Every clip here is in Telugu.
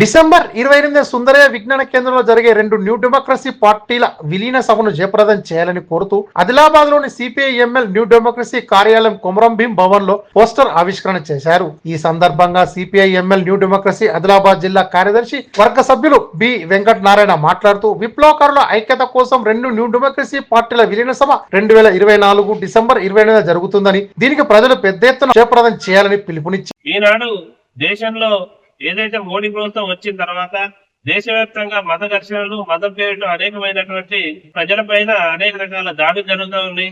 డిసెంబర్ ఇరవై ఎనిమిది సుందరయ్య విజ్ఞాన కేంద్రంలో జరిగే రెండు న్యూ డెమోక్రసీ పార్టీల విలీన సభను జయప్రదం చేయాలని కోరుతూ ఆదిలాబాద్లోని సిపిఐ ఎంఎల్ న్యూ డెమోక్రసీ కార్యాలయం కొమరం భీం భవన్లో పోస్టర్ ఆవిష్కరణ చేశారు. ఈ సందర్భంగా CPI ML new democracy Adilabad జిల్లా కార్యదర్శి వర్గ సభ్యులు బి వెంకట నారాయణ మాట్లాడుతూ విప్లవకారుల ఐక్యత కోసం రెండు న్యూ డెమోక్రసీ పార్టీల విలీన సభ రెండు వేల ఇరవై నాలుగు డిసెంబర్ ఇరవై ఎనిమిది జరుగుతుందని దీనికి ప్రజలు పెద్ద ఎత్తున జయప్రదం చేయాలని పిలుపునిచ్చి ఈనాడు దేశంలో ఏదైతే మోడీ ప్రభుత్వం వచ్చిన తర్వాత దేశవ్యాప్తంగా మత ఘర్షణలు మత పేరుతో అనేకమైనటువంటి ప్రజల పైన అనేక రకాల దాడులు జరుగుతూ ఉన్నాయి.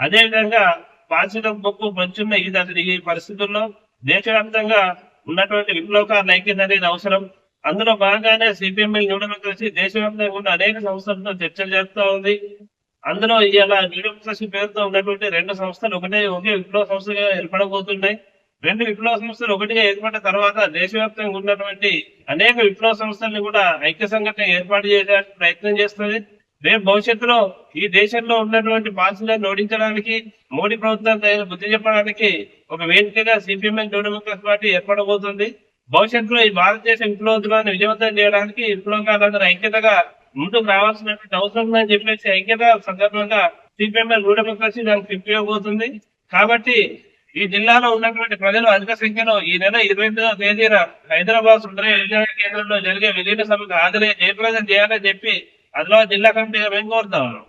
అదే విధంగా పారిశుద్ధ బొక్కు పంచున్న ఈ ఈ పరిస్థితుల్లో దేశవ్యాప్తంగా ఉన్నటువంటి విప్లవకారుల ఐక్యత అనేది అవసరం. అందులో భాగంగానే సిపిఎంఎల్ న్యూ కలిసి దేశవ్యాప్తంగా ఉన్న అనేక సంస్థలతో చర్చలు జరుపుతూ ఉంది. అందులో ఇలా న్యూ పేరుతో ఉన్నటువంటి రెండు సంస్థలు ఒకటే ఒకే విప్లవ సంస్థగా ఏర్పడబోతున్నాయి. రెండు విప్లవ సంస్థలు ఒకటిగా ఏర్పడిన తర్వాత దేశవ్యాప్తంగా ఉన్నటువంటి అనేక విప్లవ సంస్థల్ని కూడా ఐక్య సంఘటన ఏర్పాటు చేయడానికి ప్రయత్నం చేస్తుంది. రేపు భవిష్యత్తులో ఈ దేశంలో ఉన్నటువంటి పాలసీలను ఓడించడానికి మోడీ ప్రభుత్వం తగిన బుద్ధి చెప్పడానికి ఒక వేదికగా సిపిఎం న్యూ డెమోక్రసీ పార్టీ ఏర్పడబోతుంది. భవిష్యత్తులో ఈ భారతదేశ విప్లవోద్యమాన్ని విజయవంతం చేయడానికి విప్లవకారులందరూ ఐక్యతగా ముందుకు రావాల్సినటువంటి అవసరం ఉందని చెప్పేసి ఐక్యత సందర్భంగా సిపిఎంఎల్ న్యూ డెమోక్రసీ దానికి ఉపయోగపోతుంది కాబట్టి ఈ జిల్లాలో ఉన్నటువంటి ప్రజలు అధిక సంఖ్యలో ఈ నెల ఇరవై ఎనిమిదవ తేదీన హైదరాబాద్ సుందరయ్య విజ్ఞాన కేంద్రంలో జరిగే విలీన సభకు హాజరై జయప్రదం చేయాలని చెప్పి ఆదిలాబాద్ జిల్లా కమిటీ మేము కోరుతా ఉన్నాం